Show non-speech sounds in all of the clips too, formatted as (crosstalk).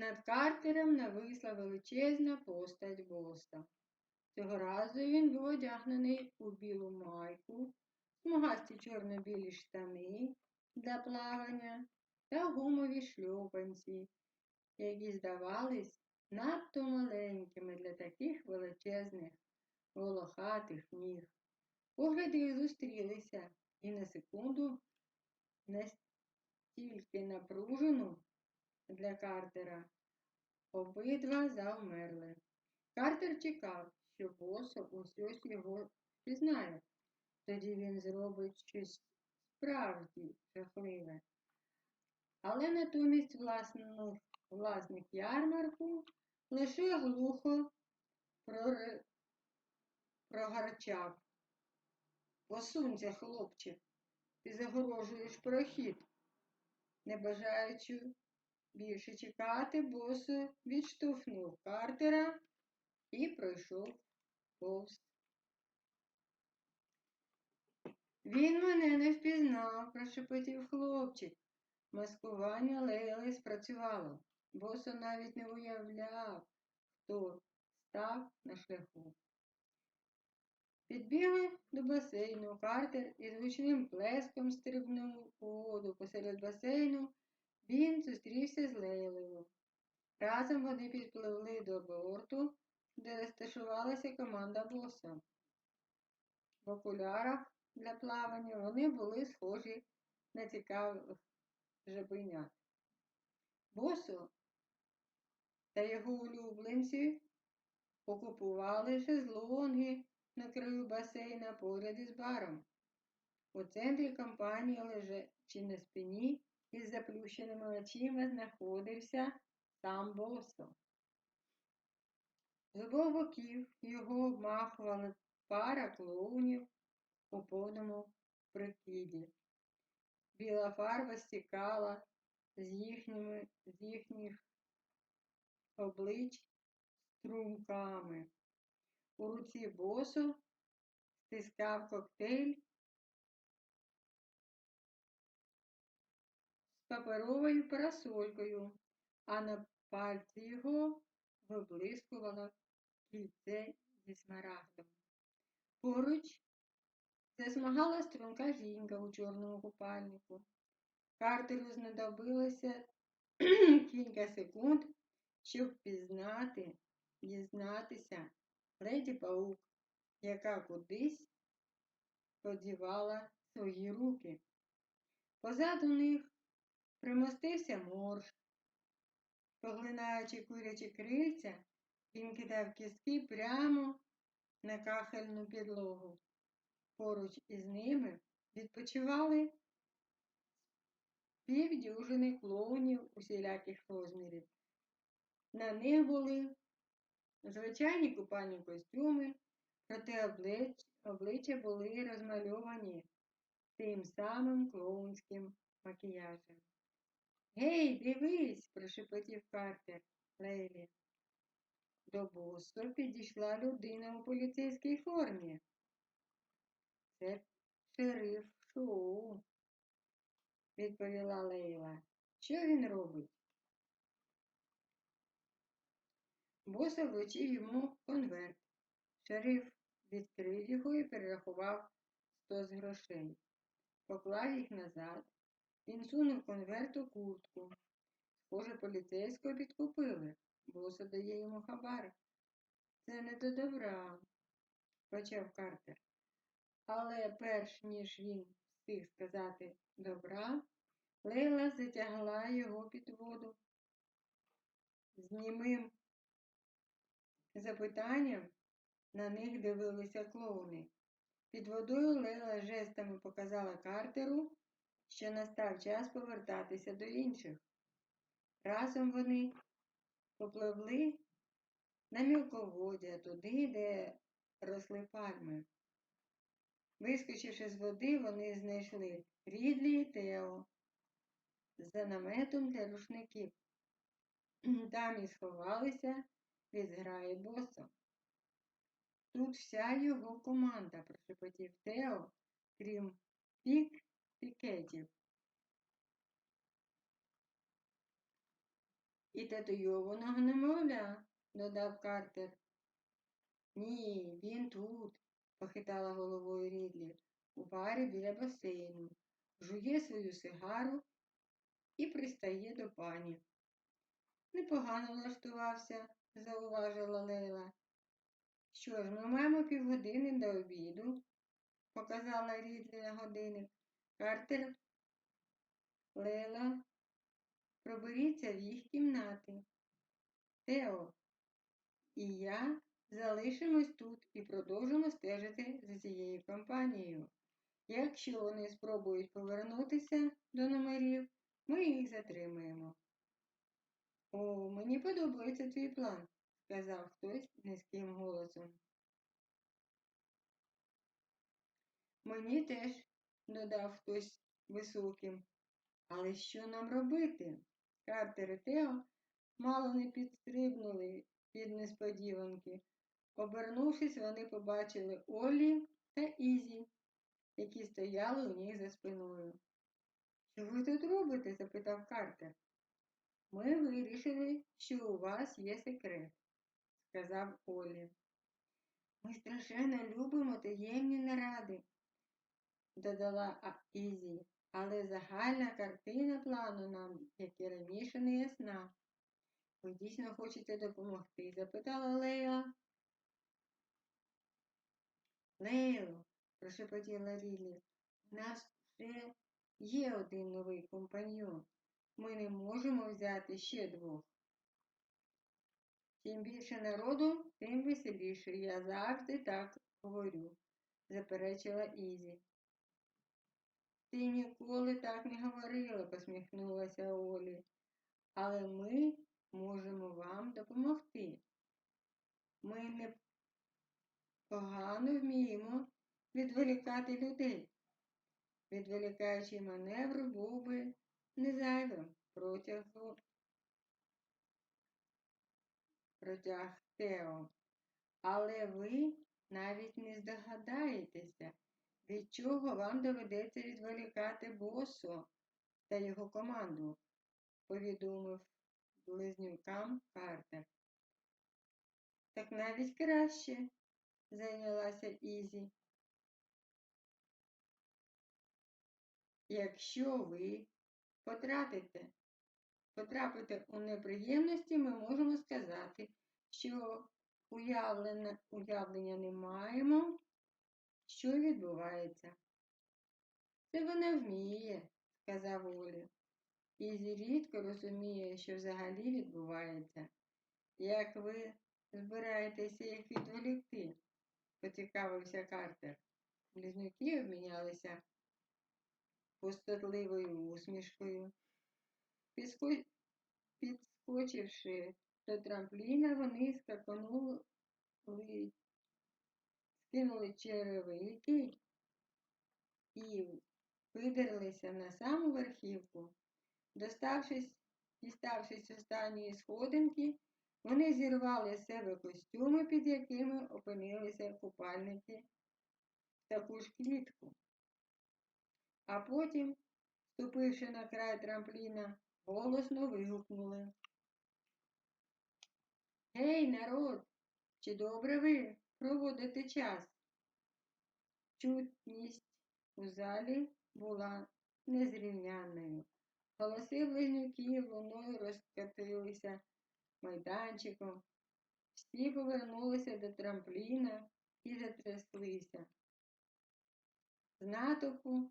Над Картером нависла величезна постать боса. Цього разу він був одягнений у білу майку, смугасті чорно-білі штани для плавання та гумові шльопанці, які здавались надто маленькими для таких величезних волохатих ніг. Погляди зустрілися і на секунду настільки напружену для Картера. Обидва завмерли. Картер чекав, що босо ось його впізнає. Тоді він зробить щось справді жахливе. Але натомість власних, власних ярмарку лише глухо прори... прогарчав. Посунься, хлопче, ти загорожуєш прохід. Не бажаючи більше чекати, босо відштовхнув Картера і пройшов повз. Він мене не впізнав, прошепотів хлопчик. Маскування Лейли спрацювало. Босо навіть не уявляв, хто став на шляху. Підбігли до басейну. Картер із гучним плеском стрибнув у воду посеред басейну. Він зустрівся з Лейлою. Разом вони підпливли до борту, де розташувалася команда боса. В окулярах для плавання вони були схожі на цікавих жабенят. Босо та його улюбленці окупували шезлонги на краю басейна поряд із баром. У центрі компанії, лежачи на спині із заплющеними очима, знаходився сам босо. З обох боків його обмахували пара клоунів у повному прикиді. Біла фарба стікала з, їхніми, з їхніх облич струмками. У руці босу стискав коктейль паперовою парасолькою, а на пальці його виблискувало кільце зі смарагдом. Поруч засмагала струнка жінка у чорному купальнику. Картеру знадобилося (clears throat) кілька секунд, щоб пізнати, дізнатися леді паук, яка кудись подівала свої руки. Позаду них примостився морж. Поглинаючи курячі крильця, він кидав кістки прямо на кахельну підлогу. Поруч із ними відпочивали півдюжини клоунів усіляких розмірів. На них були звичайні купальні костюми, проте облич... обличчя були розмальовані тим самим клоунським макіяжем. Гей, дивись, прошепотів Картер Лейлі. До босу підійшла людина у поліцейській формі. Це шериф шоу, відповіла Лейла. Що він робить? Боса вручив йому конверт. Шериф відкрив його і перерахував сто з грошей. Поклав їх назад. Він сунув конверт у куртку. Схоже, поліцейського підкупили. Боса дає йому хабар. Це не до добра, почав Картер. Але перш ніж він встиг сказати добра, Лейла затягла його під воду. З німим запитанням на них дивилися клоуни. Під водою Лейла жестами показала Картеру, що настав час повертатися до інших. Разом вони попливли на мілководдя туди, де росли пальми. Вискочивши з води, вони знайшли Рідлі і Тео за наметом для рушників. Там і сховалися від зграї боса. Тут вся його команда, прошепотів Тео, крім пік пікетів. і татуйованого немовля, додав Картер. Ні, він тут, похитала головою Рідлі, у барі біля басейну, жує свою сигару і пристає до пані. Непогано влаштувався, зауважила Лейла. Що ж, ми маємо півгодини до обіду, показала Рідлі на годинник. Картер, Лейла, проберіться в їх кімнати. Тео і я залишимось тут і продовжимо стежити за цією компанією. Якщо вони спробують повернутися до номерів, ми їх затримаємо. О, мені подобається твій план, сказав хтось низьким голосом. Мені теж, додав хтось високим. Але що нам робити? Картер і Тео мало не підстрибнули від несподіванки. Обернувшись, вони побачили Олі та Ізі, які стояли у них за спиною. Що ви тут робите? запитав Картер. Ми вирішили, що у вас є секрет, сказав Олі. Ми страшенно любимо таємні наради, додала Ізі, але загальна картина плану нам, як і раніше, не ясна. Ви дійсно хочете допомогти? запитала Лея. Лейло, прошепотіла Рілі, у нас вже є один новий компаньйон. Ми не можемо взяти ще двох. Чим більше народу, тим веселіше. Я завжди так говорю, заперечила Ізі. Ти ніколи так не говорила, посміхнулася Олі. Але ми можемо вам допомогти. Ми не погано вміємо відволікати людей. Відволікаючий маневр був би не зайвим протягу протяг Тео. Але ви навіть не здогадаєтеся, від чого вам доведеться відволікати босу та його команду, повідомив близнюкам Картер. Так навіть краще, зайнялася Ізі. Якщо ви потратите, потрапите у неприємності, ми можемо сказати, що уявлення, уявлення не маємо, що відбувається. Це вона вміє, сказав Олі. Ізі рідко розуміє, що взагалі відбувається. Як ви збираєтеся їх відволікти? поцікавився Картер. Близнюки обмінялися пустотливою усмішкою. Підскочивши до трампліна, вони скаканули, скинули черевики і видерлися на саму верхівку. Доставшись, діставшись останньої сходинки, вони зірвали з себе костюми, під якими опинилися купальники в таку ж клітку. А потім, ступивши на край трампліна, голосно вигукнули. Гей, народ, чи добре ви проводите час? Чутність у залі була незрівнянною. Голоси близнюків луною розкатилися майданчиком. Всі повернулися до трампліна і затряслися. З натовпу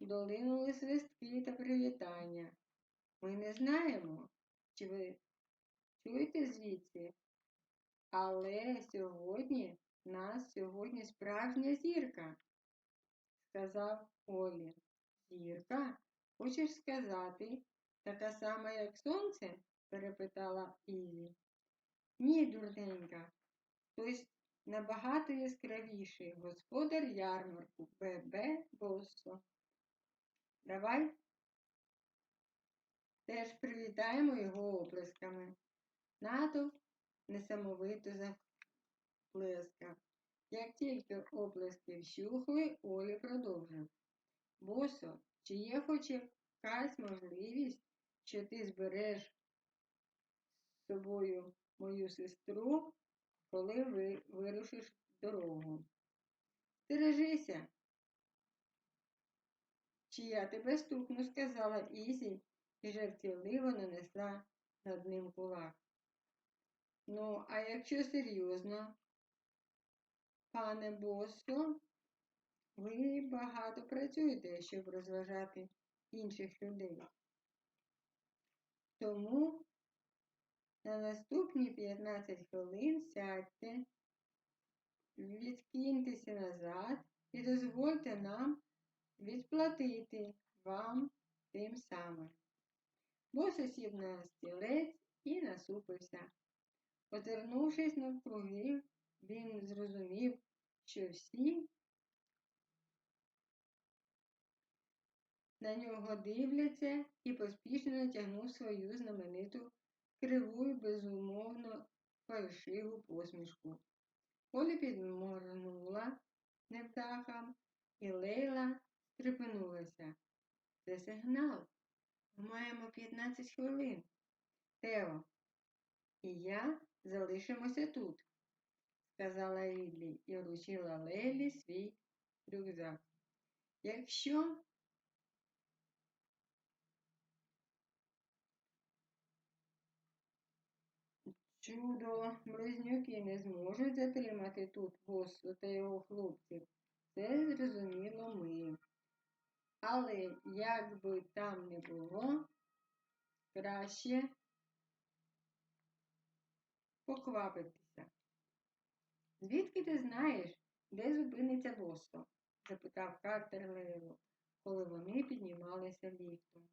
долинули свистки та привітання. Ми не знаємо, чи ви чуєте звідси, але сьогодні нас сьогодні справжня зірка, сказав Олі. Зірка? Хочеш сказати, така сама, як сонце? перепитала Ізі. Ні, дурненька, хтось набагато яскравіший господар ярмарку ББ Боссо. Давай теж привітаємо його оплесками. Натовп несамовито заплескав. Як тільки оплески вщухли, Олі продовжив. Босо, чи є хоч якась можливість, що ти збереш з собою мою сестру, коли ви вирушиш дорогу. Стережися. Чи я тебе стукну, сказала Ізі і жартівливо нанесла над ним кулак. Ну, а якщо серйозно, пане Босо, ви багато працюєте, щоб розважати інших людей. Тому на наступні 15 хвилин сядьте, відкиньтеся назад і дозвольте нам відплатити вам тим самим. Босо сів на стілець і насупився. Озирнувшись навкруги, він зрозумів, що всі на нього дивляться і поспішно натягнув свою знамениту криву і безумовно фальшиву посмішку. Оля підморгнула невдахам, і Лейла стрепенулася. Це сигнал. Маємо 15 хвилин. Тео, і я залишимося тут, сказала Рідлі і вручила Лейлі свій рюкзак. Якщо чудо близнюки не зможуть затримати тут Боссу та його хлопців, це зрозуміло ми. Але як би там не було, краще поквапитися. Звідки ти знаєш, де зупиниться Босто? запитав Картер Лейлу, коли вони піднімалися ліфтом.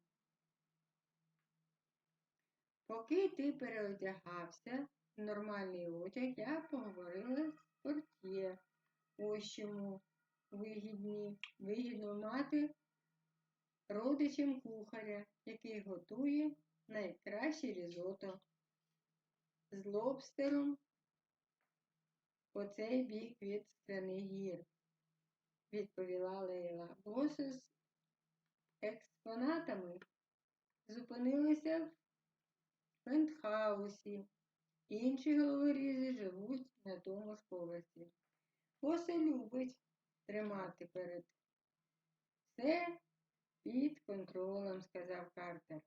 Поки ти переодягався в нормальний одяг, я поговорила з портє. Ось чому вигідні, вигідно мати родичем кухаря, який готує найкраще різото з лобстером по цей бік від скляних гір, відповіла Лейла. Боси з експонатами зупинилися в пентхаусі. Інші головорізи живуть на тому ж поверсі. Боса любить тримати перед все під контролем, сказав Картер.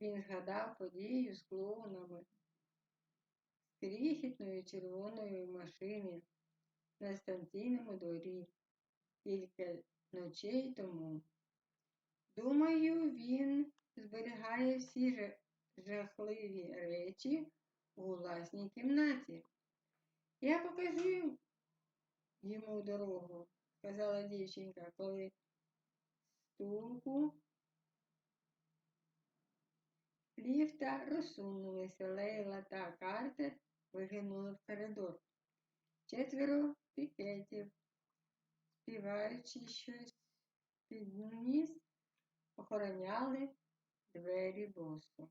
Він згадав подію з клоунами крихітної червоної машини на станційному дворі кілька ночей тому. Думаю, він зберігає всі жахливі речі у власній кімнаті. Я покажу йому дорогу, сказала дівчинка, коли стулку ліфта розсунулися. Лейла та Картер вигинули в коридор. Четверо пікетів, співаючи щось під ніс, охороняли двері босу.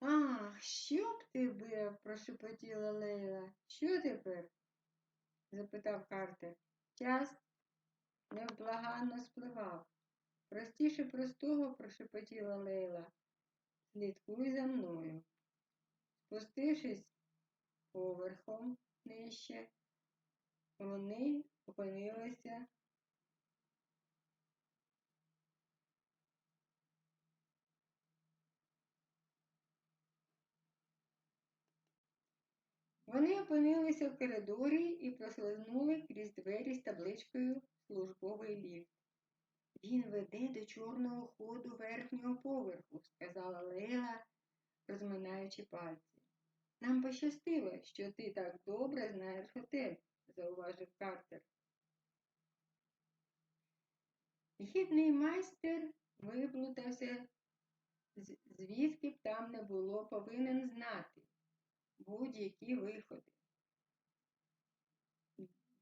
Ах, що б ти бив? прошепотіла Лейла. Що тепер? запитав Картер. Час невблаганно спливав. Простіше простого прошепотіла Лейла. Слідкуй за мною. Спустившись поверхом нижче, вони опинилися Вони опинилися в коридорі і прослизнули крізь двері з табличкою службовий ліфт. Він веде до чорного ходу верхнього поверху, сказала Лейла, розминаючи пальці. Нам пощастило, що ти так добре знаєш готель, зауважив Картер. Гідний майстер виплутався, звідки б там не було, повинен знати будь-які виходи.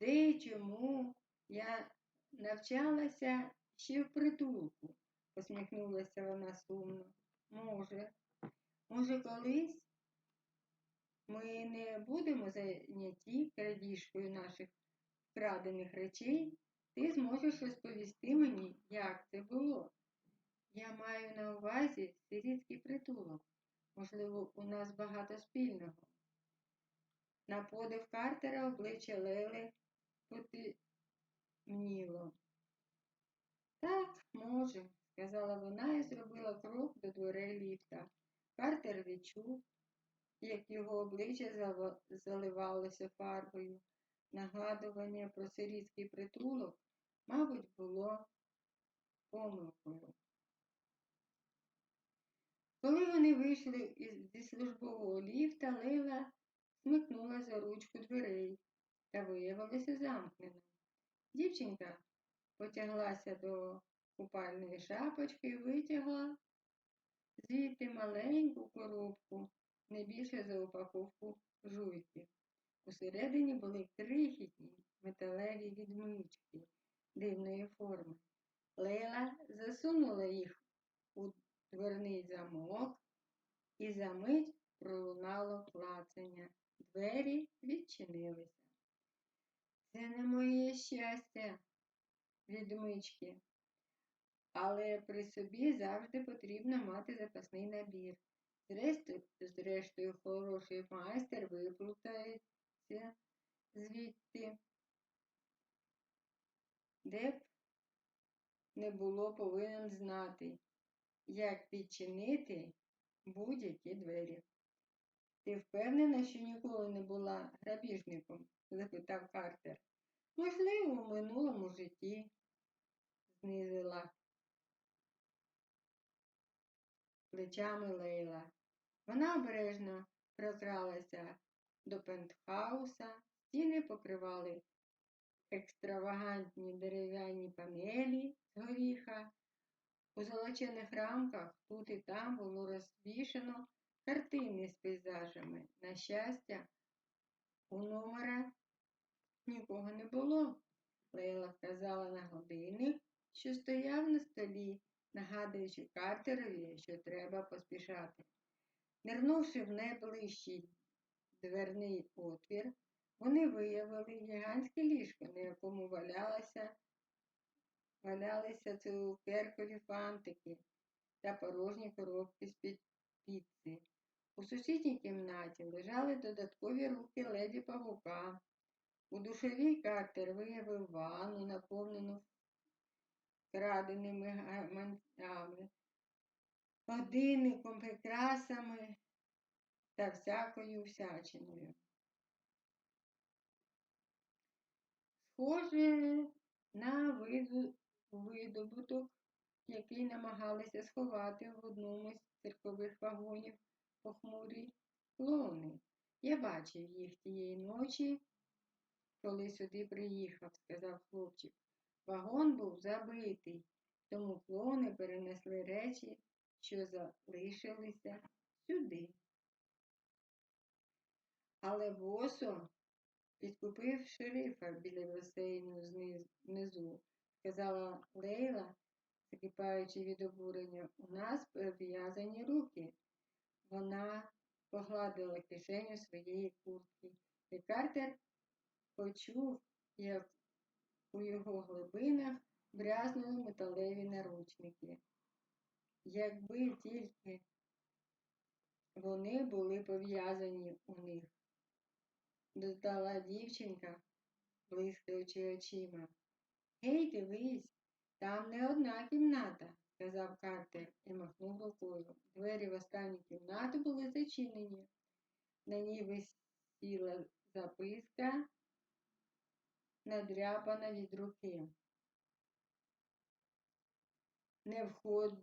Де і чому я навчалася ще в притулку, посміхнулася вона сумно. Може, може, колись ми не будемо зайняті крадіжкою наших вкрадених речей, ти зможеш розповісти мені, як це було, Я маю на увазі сирітський притулок. Можливо, у нас багато спільного. На подив Картера обличчя Лели потемніло. Так, може, сказала вона і зробила крок до дверей ліфта. Картер відчув, як його обличчя заливалося фарбою. Нагадування про сирітський притулок, мабуть, було помилкою. Коли вони вийшли зі службового ліфта, Лейла смикнула за ручку дверей та виявилася замкнена. Дівчинка потяглася до купальної шапочки і витягла звідти маленьку коробку, не більше за упаковку жуйки. Усередині були крихітні металеві відмички дивної форми. Лейла засунула їх у дверний замок, і за мить пролунало клацання. Двері відчинилися. Це не моє щастя, відмички. Але при собі завжди потрібно мати запасний набір. Зрештою, зрештою хороший майстер виплутається звідти, де б не було повинен знати, як відчинити будь-які двері. Ти впевнена, що ніколи не була грабіжником? запитав Картер. Можливо, в минулому житті знизила плечами Лейла. Вона обережно прокралася до пентхауса, стіни покривали екстравагантні дерев'яні панелі з горіха. У золочених рамках тут і там було розвішено картини з пейзажами. На щастя, у номера нікого не було. Лейла вказала на годинник, що стояв на столі, нагадуючи Картерові, що треба поспішати. Нирнувши в найближчий дверний отвір, вони виявили гігантське ліжко, на якому валялося, валялися цукеркові фантики та порожні коробки з-під піци. У сусідній кімнаті лежали додаткові руки леді павука. У душовій Картер виявив ванну, наповнену краденими гаманцями, годинником, прикрасами та всякою всячиною. Схоже на видобуток, який намагалися сховати в одному з циркових вагонів похмурі клоуни. Я бачив їх тієї ночі, коли сюди приїхав, сказав хлопчик. Вагон був забитий, тому клоуни перенесли речі, що залишилися сюди. Але Босо підкупив шерифа біля басейну зниз- внизу, сказала Лейла, закипаючи від обурення. У нас прив'язані руки. Вона погладила кишеню своєї куртки, і Картер почув, як у його глибинах брязнули металеві наручники. Якби тільки вони були пов'язані у них, додала дівчинка, блискаючи очима. Гей, дивись, там не одна кімната, сказав Картер і махнув рукою. Двері в останню кімнату були зачинені. На ній висіла записка, надряпана від руки. Не, входи,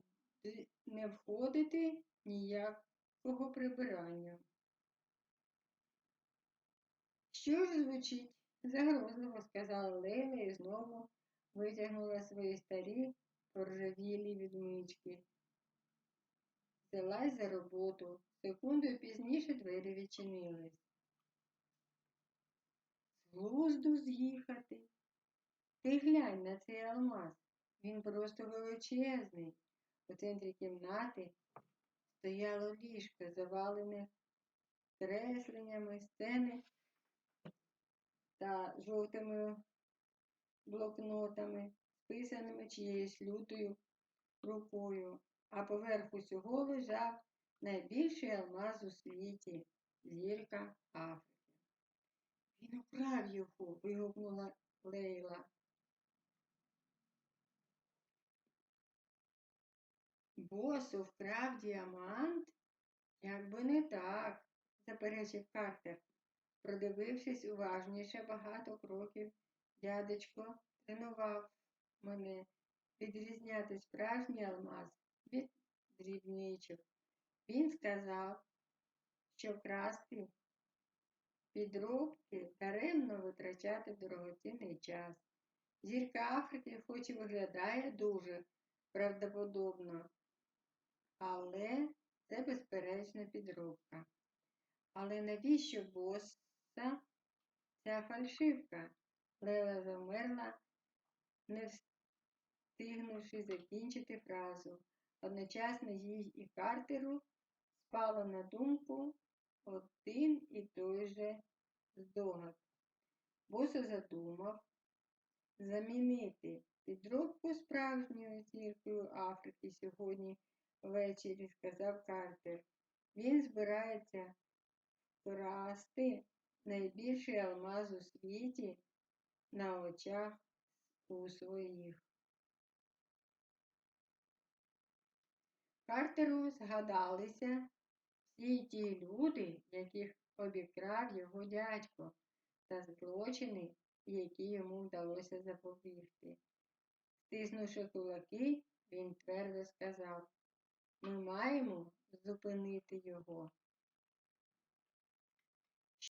не входити ніякого прибирання. Що ж звучить? Загрозливо сказала Лейла і знову витягнула свої старі поржавілі відмички. Взялась за роботу. Секунду пізніше двері відчинились. Глузду з'їхати. Ти глянь на цей алмаз. Він просто величезний. У центрі кімнати стояло ліжко, завалене кресленнями, сцени та жовтими блокнотами, списаними чиєюсь лютою крупою, а поверх усього лежав найбільший алмаз у світі зірка Африки. Він украв його, вигукнула Лейла. Босо вкрав діамант? Якби не так, заперечив Картер. Продивившись уважніше багато кроків, дядечко тренував мене відрізняти справжній алмаз від дрібничок. Він сказав, що красти підробки даремно витрачати дорогоцінний час. Зірка Африки хоч і виглядає дуже правдоподобно, але це безперечна підробка. Але навіщо боса ця фальшивка? Лела замерла, не встигнувши закінчити фразу. Одночасно їй і Картеру спало на думку один і той же здогад. Босо задумав замінити підробку справжньою зіркою Африки сьогодні ввечері, сказав Картер. Він збирається вкрасти найбільший алмаз у світі на очах у своїх. Картеру згадалися всі ті люди, яких обікрав його дядько, та злочини, які йому вдалося запобігти. Стиснувши кулаки, він твердо сказав, ми маємо зупинити його.